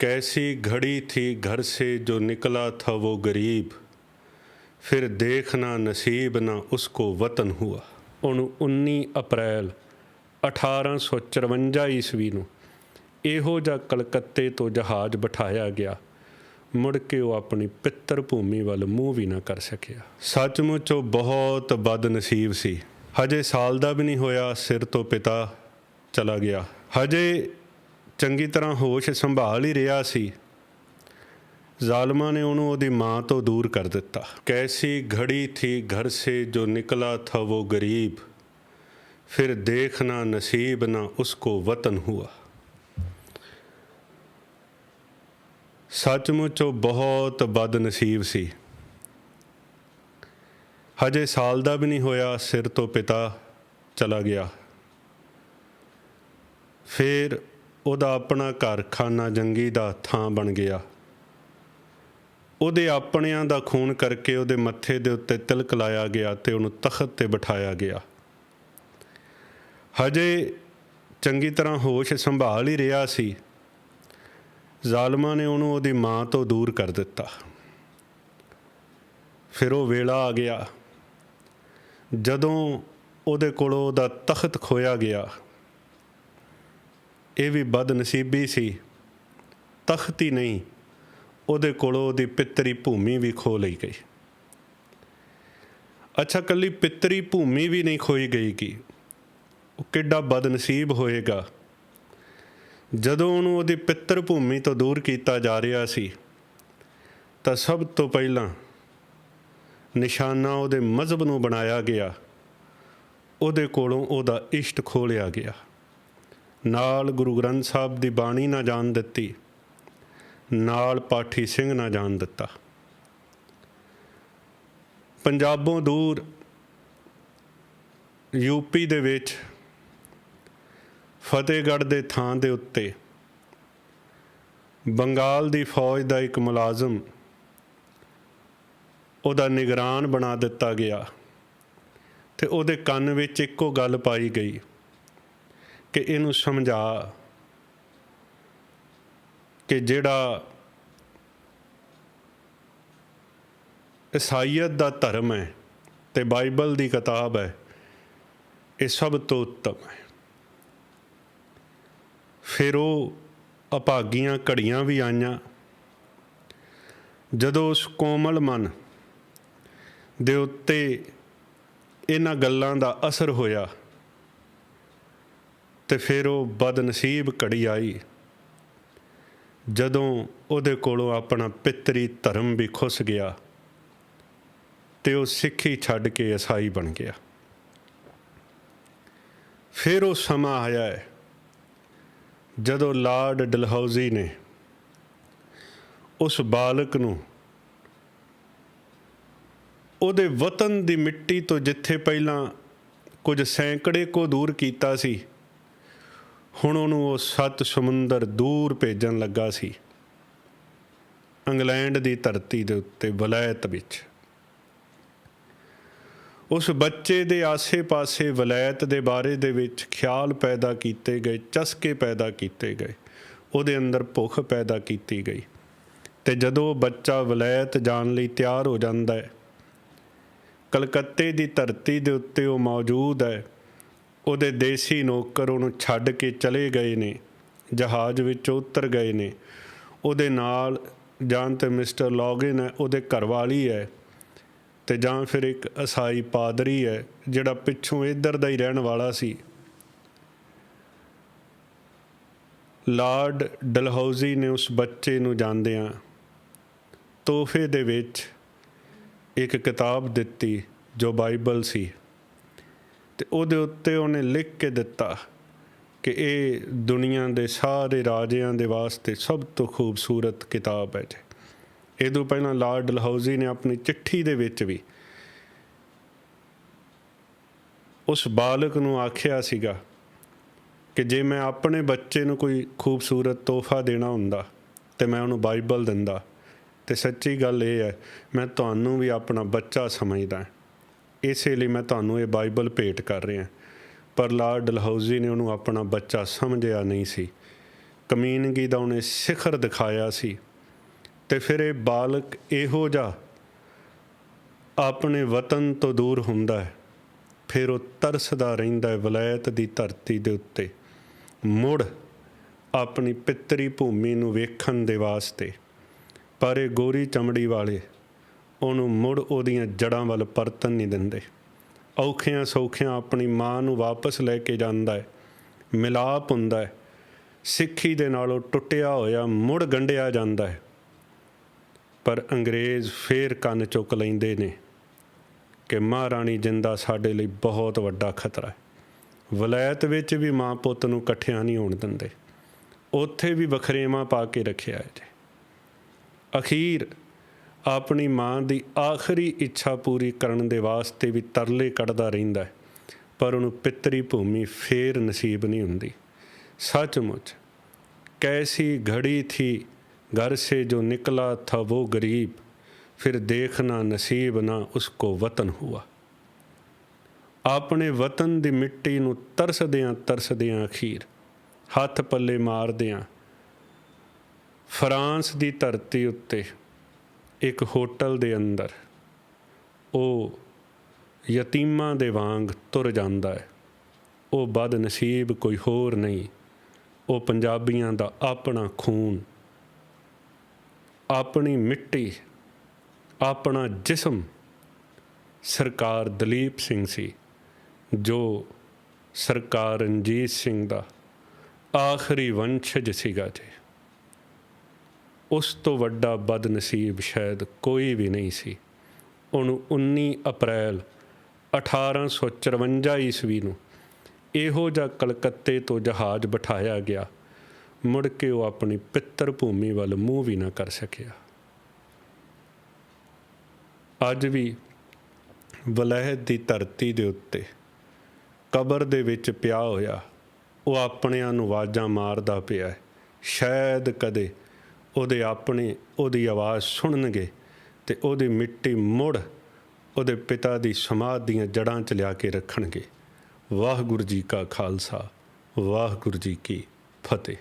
कैसी घड़ी थी घर से जो निकला था वो गरीब ਫਿਰ ਦੇਖਣਾ ਨਸੀਬ ਨਾ ਉਸਕੋ ਵਤਨ ਹੁਆ ਉਹਨੂੰ 19 ਅਪ੍ਰੈਲ 1854 ਈਸਵੀ ਨੂੰ ਇਹੋ ਜਿਹਾ ਕਲਕੱਤੇ ਤੋਂ ਜਹਾਜ਼ ਬਿਠਾਇਆ ਗਿਆ ਮੁੜ ਕੇ ਉਹ ਆਪਣੀ ਪਿੱਤਰ ਭੂਮੀ ਵੱਲ ਮੂੰਹ ਵੀ ਨਾ ਕਰ ਸਕਿਆ ਸੱਚਮੁੱਚ ਉਹ ਬਹੁਤ ਬਦਨਸੀਬ ਸੀ ਹਜੇ ਸਾਲ ਦਾ ਵੀ ਨਹੀਂ ਹੋਇਆ ਸਿਰ ਤੋਂ ਪਿਤਾ ਚਲਾ ਗਿਆ ਹਜੇ ਚੰਗੀ ਤਰ੍ਹਾਂ ਹੋਸ਼ ਸੰਭਾਲ ਹੀ ਰਿਹਾ ਸੀ। ਜ਼ਾਲਮਾਂ ਨੇ ਉਹਨੂੰ ਉਹਦੀ ਮਾਂ ਤੋਂ ਦੂਰ ਕਰ ਦਿੱਤਾ। ਕੈਸੀ ਘੜੀ ਥੀ ਘਰ ਸੇ ਜੋ ਨਿਕਲਾ ਥਾ ਉਹ ਗਰੀਬ। ਫਿਰ ਦੇਖਣਾ ਨਸੀਬ ਨਾ ਉਸਕੋ ਵਤਨ ਹੁਆ। ਸੱਚਮੁੱਚ ਉਹ ਬਹੁਤ ਬਦਨਸੀਬ ਸੀ। ਹਜੇ ਸਾਲ ਦਾ ਵੀ ਨਹੀਂ ਹੋਇਆ, ਸਿਰ ਤੋਂ ਪਿਤਾ ਚਲਾ ਗਿਆ। ਫਿਰ ਉਹਦਾ ਆਪਣਾ ਘਰ ਖਾਨਾ ਜੰਗੀ ਦਾ ਥਾਂ ਬਣ ਗਿਆ। ਉਹਦੇ ਆਪਣਿਆਂ ਦਾ ਖੂਨ ਕਰਕੇ ਉਹਦੇ ਮੱਥੇ ਦੇ ਉੱਤੇ ਤਿਲਕ ਲਾਇਆ ਗਿਆ ਤੇ ਉਹਨੂੰ ਤਖਤ ਤੇ ਬਿਠਾਇਆ ਗਿਆ। ਹਜੇ ਚੰਗੀ ਤਰ੍ਹਾਂ ਹੋਸ਼ ਸੰਭਾਲ ਹੀ ਰਿਹਾ ਸੀ। ਜ਼ਾਲਮਾਂ ਨੇ ਉਹਨੂੰ ਉਹਦੀ ਮਾਂ ਤੋਂ ਦੂਰ ਕਰ ਦਿੱਤਾ। ਫਿਰ ਉਹ ਵੇਲਾ ਆ ਗਿਆ। ਜਦੋਂ ਉਹਦੇ ਕੋਲੋਂ ਉਹਦਾ ਤਖਤ ਖੋਇਆ ਗਿਆ ਇਹ ਵੀ ਬਦਨਸੀਬੀ ਸੀ। ਤਖਤ ਹੀ ਨਹੀਂ, ਉਹਦੇ ਕੋਲੋਂ ਉਹਦੀ ਪਿੱਤਰੀ ਭੂਮੀ ਵੀ ਖੋ ਲਈ ਗਈ। ਅੱਛਾ, ਕੱਲੀ ਪਿੱਤਰੀ ਭੂਮੀ ਵੀ ਨਹੀਂ ਖੋਈ ਗਈ ਕੀ ਉਹ ਕਿੱਡਾ ਬਦਨਸੀਬ ਹੋਏਗਾ। ਜਦੋਂ ਉਹਨੂੰ ਉਹਦੀ ਪਿੱਤਰ ਭੂਮੀ ਤੋਂ ਦੂਰ ਕੀਤਾ ਜਾ ਰਿਹਾ ਸੀ, ਤਾਂ ਸਭ ਤੋਂ ਪਹਿਲਾਂ ਨਿਸ਼ਾਨਾ ਉਹਦੇ ਮਜ਼ਹਬ ਨੂੰ ਬਣਾਇਆ ਗਿਆ। ਉਹਦੇ ਕੋਲੋਂ ਉਹਦਾ ਇਸ਼ਟ ਖੋਲਿਆ ਗਿਆ। ਨਾਲ ਗੁਰੂ ਗ੍ਰੰਥ ਸਾਹਿਬ ਦੀ ਬਾਣੀ ਨਾ ਜਾਣ ਦਿੱਤੀ, ਨਾਲ ਪਾਠੀ ਸਿੰਘ ਨਾ ਜਾਣ ਦਿੱਤਾ। ਪੰਜਾਬੋਂ ਦੂਰ ਯੂਪੀ ਦੇ ਵਿੱਚ ਫਤਿਹਗੜ੍ਹ ਦੇ ਥਾਂ ਦੇ ਉੱਤੇ ਬੰਗਾਲ ਦੀ ਫੌਜ ਦਾ ਇੱਕ ਮੁਲਾਜ਼ਮ ਉਹਦਾ ਨਿਗਰਾਨ ਬਣਾ ਦਿੱਤਾ ਗਿਆ ਤੇ ਉਹਦੇ ਕੰਨ ਵਿੱਚ ਇੱਕੋ ਗੱਲ ਪਾਈ ਗਈ। ਕਿ ਇਹਨੂੰ ਸਮਝਾ ਕਿ ਜਿਹੜਾ ਇਸਾਈਅਤ ਦਾ ਧਰਮ ਹੈ ਤੇ ਬਾਈਬਲ ਦੀ ਕਿਤਾਬ ਹੈ, ਇਹ ਸਭ ਤੋਂ ਉੱਤਮ ਹੈ। ਫਿਰ ਉਹ ਅਭਾਗੀਆਂ ਘੜੀਆਂ ਵੀ ਆਈਆਂ। ਜਦੋਂ ਉਸ ਕੋਮਲ ਮਨ ਦੇ ਉੱਤੇ ਇਹਨਾਂ ਗੱਲਾਂ ਦਾ ਅਸਰ ਹੋਇਆ ਤੇ ਫਿਰ ਉਹ ਬਦਨਸੀਬ ਘੜੀ ਆਈ। ਜਦੋਂ ਉਹਦੇ ਕੋਲੋਂ ਆਪਣਾ ਪਿੱਤਰੀ ਧਰਮ ਵੀ ਖੁੱਸ ਗਿਆ, ਤੇ ਉਹ ਸਿੱਖੀ ਛੱਡ ਕੇ ਈਸਾਈ ਬਣ ਗਿਆ। ਫਿਰ ਉਹ ਸਮਾਂ ਆਇਆ ਹੈ, ਜਦੋਂ ਲਾਰਡ ਡਲਹੌਜ਼ੀ ਨੇ ਉਸ ਬਾਲਕ ਨੂੰ ਉਹਦੇ ਵਤਨ ਦੀ ਮਿੱਟੀ ਤੋਂ ਜਿੱਥੇ ਪਹਿਲਾਂ ਕੁਝ ਸੈਂਕੜੇ ਕੋ ਦੂਰ ਕੀਤਾ ਸੀ ਹੁਣ ਉਹਨੂੰ ਉਹ ਸੱਤ ਸਮੁੰਦਰ ਦੂਰ ਭੇਜਣ ਲੱਗਾ ਸੀ। ਇੰਗਲੈਂਡ ਦੀ ਧਰਤੀ ਦੇ ਉੱਤੇ ਵਲਾਇਤ ਵਿੱਚ। ਉਸ ਬੱਚੇ ਦੇ ਆਸੇ-ਪਾਸੇ ਵਲਾਇਤ ਦੇ ਬਾਰੇ ਦੇ ਵਿੱਚ ਖਿਆਲ ਪੈਦਾ ਕੀਤੇ ਗਏ, ਚਸਕੇ ਪੈਦਾ ਕੀਤੇ ਗਏ। ਉਹਦੇ ਅੰਦਰ ਭੁੱਖ ਪੈਦਾ ਕੀਤੀ ਗਈ। ਤੇ ਜਦੋਂ ਬੱਚਾ ਵਲਾਇਤ ਜਾਣ ਲਈ ਤਿਆਰ ਹੋ ਜਾਂਦਾ ਹੈ, ਕਲਕੱਤੇ ਦੀ ਧਰਤੀ ਦੇ ਉੱਤੇ ਉਹ ਮੌਜੂਦ ਹੈ ਉਹਦੇ ਦੇਸੀ ਨੌਕਰ ਉਹਨੂੰ ਛੱਡ ਕੇ ਚਲੇ ਗਏ ਨੇ, ਜਹਾਜ਼ ਵਿੱਚ ਉਤਰ ਗਏ ਨੇ। ਉਹਦੇ ਨਾਲ ਜਾਂ ਤੇ ਮਿਸਟਰ ਲੌਗਿਨ ਹੈ, ਉਹਦੇ ਘਰਵਾਲੀ ਹੈ ਤੇ ਜਾਂ ਫਿਰ ਇੱਕ ਅਸਾਈ ਪਾਦਰੀ ਹੈ, ਜਿਹੜਾ ਪਿੱਛੋਂ ਇੱਧਰ ਦਾ ਹੀ ਰਹਿਣ ਵਾਲਾ ਸੀ। ਲਾਰਡ ਡਲਹੌਜ਼ੀ ਨੇ ਉਸ ਬੱਚੇ ਨੂੰ ਜਾਂਦਿਆਂ ਤੋਹਫੇ ਦੇ ਵਿੱਚ ਇੱਕ ਕਿਤਾਬ ਦਿੱਤੀ ਜੋ ਬਾਈਬਲ ਸੀ। ਤੇ ਉਹਦੇ ਉੱਤੇ ਉਹਨੇ ਲਿਖ ਕੇ ਦਿੱਤਾ ਕਿ ਇਹ ਦੁਨੀਆ ਦੇ ਸਾਰੇ ਰਾਜਿਆਂ ਦੇ ਵਾਸਤੇ ਸਭ ਤੋਂ ਖੂਬਸੂਰਤ ਕਿਤਾਬ ਹੈ ਜੀ। ਇਹ ਤੋਂ ਪਹਿਲਾਂ ਲਾਰਡ ਡਲਹੌਜ਼ੀ ਨੇ ਆਪਣੀ ਚਿੱਠੀ ਦੇ ਵਿੱਚ ਵੀ ਉਸ ਬਾਲਕ ਨੂੰ ਆਖਿਆ ਸੀਗਾ ਕਿ ਜੇ ਮੈਂ ਆਪਣੇ ਬੱਚੇ ਨੂੰ ਕੋਈ ਖੂਬਸੂਰਤ ਤੋਹਫਾ ਦੇਣਾ ਹੁੰਦਾ ਤੇ ਮੈਂ ਉਹਨੂੰ ਬਾਈਬਲ ਦਿੰਦਾ ਤੇ ਸੱਚੀ ਗੱਲ ਇਹ ਹੈ, ਮੈਂ ਤੁਹਾਨੂੰ ਵੀ ਆਪਣਾ ਬੱਚਾ ਸਮਝਦਾ। ਇਸੇ ਲਈ ਮੈਂ ਤੁਹਾਨੂੰ ਇਹ ਬਾਈਬਲ ਭੇਟ ਕਰ ਰਿਹਾ। ਪਰ ਲਾਰਡ ਡਲਹੌਜ਼ੀ ਨੇ ਉਹਨੂੰ ਆਪਣਾ ਬੱਚਾ ਸਮਝਿਆ ਨਹੀਂ ਸੀ। ਕਮੀਨਗੀ ਦਾ ਉਹਨੇ ਸਿਖਰ ਦਿਖਾਇਆ ਸੀ। ਤੇ ਫਿਰ ਇਹ ਬਾਲਕ ਇਹੋ ਜਿਹਾ ਆਪਣੇ ਵਤਨ ਤੋਂ ਦੂਰ ਹੁੰਦਾ ਹੈ। ਫਿਰ ਉਹ ਤਰਸਦਾ ਰਹਿੰਦਾ ਹੈ ਵਲਾਇਤ ਦੀ ਧਰਤੀ ਦੇ ਉੱਤੇ। ਮੁੜ ਆਪਣੀ ਪਿੱਤਰੀ ਭੂਮੀ ਨੂੰ ਵੇਖਣ ਦੇ ਵਾਸਤੇ। ਪਰ ਇਹ ਗੋਰੀ ਚਮੜੀ ਵਾਲੇ ਉਹਨੂੰ ਮੁੜ ਉਹਦੀਆਂ ਜੜਾਂ ਵੱਲ ਪਰਤਨ ਨਹੀਂ ਦਿੰਦੇ। ਔਖਿਆਂ ਸੌਖਿਆਂ ਆਪਣੀ ਮਾਂ ਨੂੰ ਵਾਪਸ ਲੈ ਕੇ ਜਾਂਦਾ ਹੈ। ਮਿਲਾਪ ਹੁੰਦਾ ਹੈ। ਸਿੱਖੀ ਦੇ ਨਾਲੋਂ ਟੁੱਟਿਆ ਹੋਇਆ ਮੁੜ ਗੰਢਿਆ ਜਾਂਦਾ ਹੈ। ਪਰ ਅੰਗਰੇਜ਼ ਫੇਰ ਕੰਨ ਚੁੱਕ ਲੈਂਦੇ ਨੇ ਕਿ ਮਹਾਰਾਣੀ ਜਿੰਦਾ ਸਾਡੇ ਲਈ ਬਹੁਤ ਵੱਡਾ ਖਤਰਾ ਹੈ। ਵਲਾਇਤ ਵਿੱਚ ਵੀ ਮਾਂ ਪੁੱਤ ਨੂੰ ਇਕੱਠਿਆਂ ਨਹੀਂ ਹੋਣ ਦਿੰਦੇ। ਉੱਥੇ ਵੀ ਵਖਰੇਵਾਂ ਪਾ ਕੇ ਰੱਖਿਆ ਹੈ ਜੀ। ਅਖੀਰ ਆਪਣੀ ਮਾਂ ਦੀ ਆਖਰੀ ਇੱਛਾ ਪੂਰੀ ਕਰਨ ਦੇ ਵਾਸਤੇ ਵੀ ਤਰਲੇ ਕੱਢਦਾ ਰਹਿੰਦਾ ਹੈ ਪਰ ਉਹਨੂੰ ਪਿੱਤਰੀ ਭੂਮੀ ਫੇਰ ਨਸੀਬ ਨਹੀਂ ਹੁੰਦੀ सचमुच कैसी घड़ी थी घर से जो निकला था वो गरीब फिर देखना नसीब ना उसको वतन हुआ ਆਪਣੇ ਵਤਨ ਦੀ ਮਿੱਟੀ ਨੂੰ ਤਰਸਦਿਆਂ ਤਰਸਦਿਆਂ ਅਖੀਰ ਹੱਥ ਪੱਲੇ ਮਾਰਦਿਆਂ ਫਰਾਂਸ ਦੀ ਧਰਤੀ ਉੱਤੇ ਇੱਕ ਹੋਟਲ ਦੇ ਅੰਦਰ ਉਹ ਯਤੀਮਾਂ ਦੇ ਵਾਂਗ ਤੁਰ ਜਾਂਦਾ ਹੈ। ਉਹ ਬਦ ਨਸੀਬ ਕੋਈ ਹੋਰ ਨਹੀਂ। ਉਹ ਪੰਜਾਬੀਆਂ ਦਾ ਆਪਣਾ ਖੂਨ, ਆਪਣੀ ਮਿੱਟੀ, ਆਪਣਾ ਜਿਸਮ ਸਰਕਾਰ ਦਲੀਪ ਸਿੰਘ ਸੀ, ਜੋ ਸਰਕਾਰ ਰਣਜੀਤ ਸਿੰਘ ਦਾ ਆਖਰੀ ਵੰਸ਼ਜ ਸੀਗਾ ਜੀ। ਉਸ ਤੋਂ ਵੱਡਾ ਬਦਨਸੀਬ ਸ਼ਾਇਦ ਕੋਈ ਵੀ ਨਹੀਂ ਸੀ ਉਹਨੂੰ 19 ਅਪ੍ਰੈਲ 1854 ਈਸਵੀ ਨੂੰ ਇਹੋ ਜਿਹਾ ਕਲਕੱਤੇ ਤੋਂ ਜਹਾਜ਼ ਬਿਠਾਇਆ ਗਿਆ, ਮੁੜ ਕੇ ਉਹ ਆਪਣੀ ਪਿੱਤਰ ਭੂਮੀ ਵੱਲ ਮੂੰਹ ਵੀ ਨਾ ਕਰ ਸਕਿਆ ਅੱਜ ਵੀ ਵਲਹਿਤ ਦੀ ਧਰਤੀ ਦੇ ਉੱਤੇ ਕਬਰ ਦੇ ਵਿੱਚ ਪਿਆ ਹੋਇਆ, ਉਹ ਆਪਣਿਆਂ ਨੂੰ ਆਵਾਜ਼ਾਂ ਮਾਰਦਾ ਪਿਆ ਹੈ। ਸ਼ਾਇਦ ਕਦੇ ਉਹਦੇ ਆਪਣੇ, ਉਹਦੀ ਆਵਾਜ਼ ਸੁਣਨਗੇ ਤੇ ਉਹਦੀ ਮਿੱਟੀ ਮੁੜ ਉਹਦੇ ਪਿਤਾ ਦੀ ਸਮਾਧ ਦੀਆਂ ਜੜਾਂ 'ਚ ਲਿਆ ਕੇ ਰੱਖਣਗੇ। ਵਾਹਿਗੁਰੂ ਜੀ ਕਾ ਖਾਲਸਾ, ਵਾਹਿਗੁਰੂ ਜੀ ਕੀ ਫਤਿਹ।